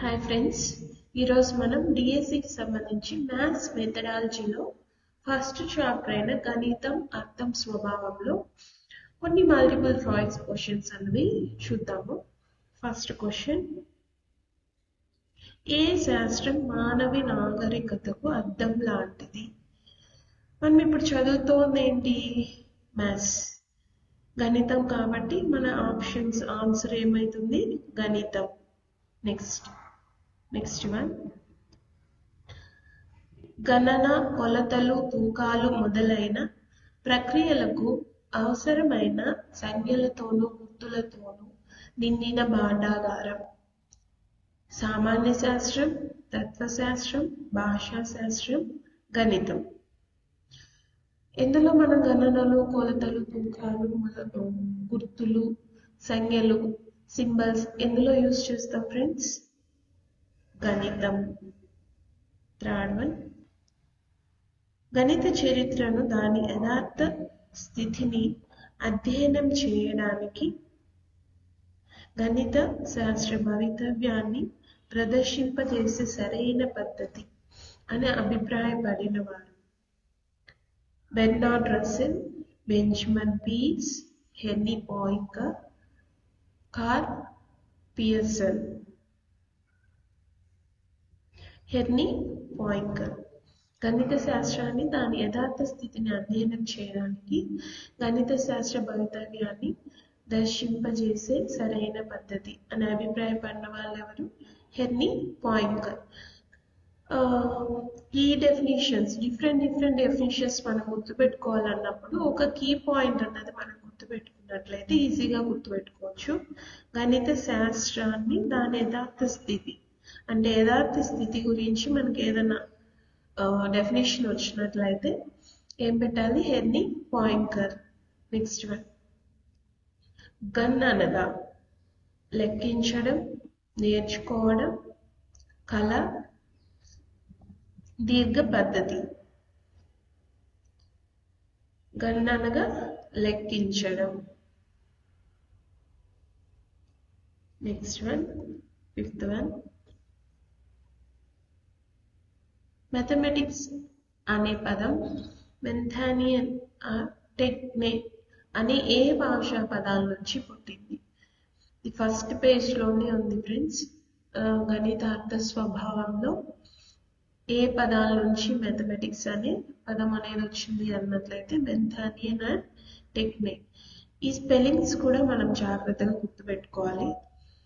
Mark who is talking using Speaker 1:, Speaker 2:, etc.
Speaker 1: Hi friends ఈరోజు మనం డిఎస్సికి సంబంధించి మ్యాథ్స్ మెథడాలజీలో ఫస్ట్ చాప్టర్ అయిన గణితం అర్థం స్వభావంలో కొన్ని మల్టిపుల్ చాయిస్ క్వశ్చన్స్ అనేవి చూద్దాము. ఫస్ట్ క్వశ్చన్ ఏ శాస్త్రం మానవి నాగరికతకు అర్థం లాంటిది? మనం ఇప్పుడు చదువుతోంది ఏంటి? మ్యాథ్స్ గణితం కాబట్టి మన ఆప్షన్స్ ఆన్సర్ ఏమవుతుంది గణితం. నెక్స్ట్ నెక్స్ట్ వన్ గణన కొలతలు తూకాలు మొదలైన ప్రక్రియలకు అవసరమైన సంఖ్యలతోనూ గుర్తులతోనూ నిండిన భాండాగారం. సామాన్య శాస్త్రం తత్వశాస్త్రం భాషా శాస్త్రం గణితం. ఇందులో మనం గణనలు కొలతలు తూకాలు గుర్తులు సంఖ్యలు సింబల్స్ ఎందులో యూజ్ చేస్తాం ఫ్రెండ్స్? గణితం. థర్డ్ వన్ గణిత చరిత్రను దాని యథార్థ స్థితిని అధ్యయనం చేయడానికి గణిత శాస్త్ర భవితవ్యాన్ని ప్రదర్శింపజేసే సరైన పద్ధతి అని అభిప్రాయపడిన వారు Bernard Russell Benjamin Peirce Henri Poincaré Karl Pearson హెర్నీ Poincaré గణిత శాస్త్రాన్ని దాని యథార్థ స్థితిని అధ్యయనం చేయడానికి గణిత శాస్త్ర భవితవ్యాన్ని దర్శింపజేసే సరైన పద్ధతి అనే అభిప్రాయపడిన వాళ్ళు ఎవరు హెర్నీ Poincaré key definitions different different definitions మనం గుర్తుపెట్టుకోవాలన్నప్పుడు ఒక కీ పాయింట్ అన్నది మనం గుర్తుపెట్టుకున్నట్లయితే ఈజీగా గుర్తుపెట్టుకోవచ్చు. గణిత శాస్త్రాన్ని దాని యథార్థ స్థితి అంటే యథార్థ స్థితి గురించి మనకి ఏదైనా డెఫినేషన్ వచ్చినట్లయితే ఏం పెట్టాలి? హెర్నీ పాయింకర్ నెక్స్ట్ వన్ గన్ అనగా లెక్కించడం నేర్చుకోవడం కళ దీర్ఘ పద్ధతి. గన్ అనగా లెక్కించడం. Next one fifth one mathematics అనే పదం మెంథానియన్ టెక్నే అనే ఏ భాషా పదాల నుంచి పుట్టింది. ఇది ఫస్ట్ పేజ్లోనే ఉంది ఫ్రెండ్స్ గణితార్థ స్వభావంలో ఏ పదాల నుంచి మ్యాథమెటిక్స్ అనే పదం అనేది వచ్చింది అన్నట్లయితే మెంథానియన్ అండ్ టెక్నే ఈ స్పెల్లింగ్స్ కూడా మనం జాగ్రత్తగా గుర్తుపెట్టుకోవాలి.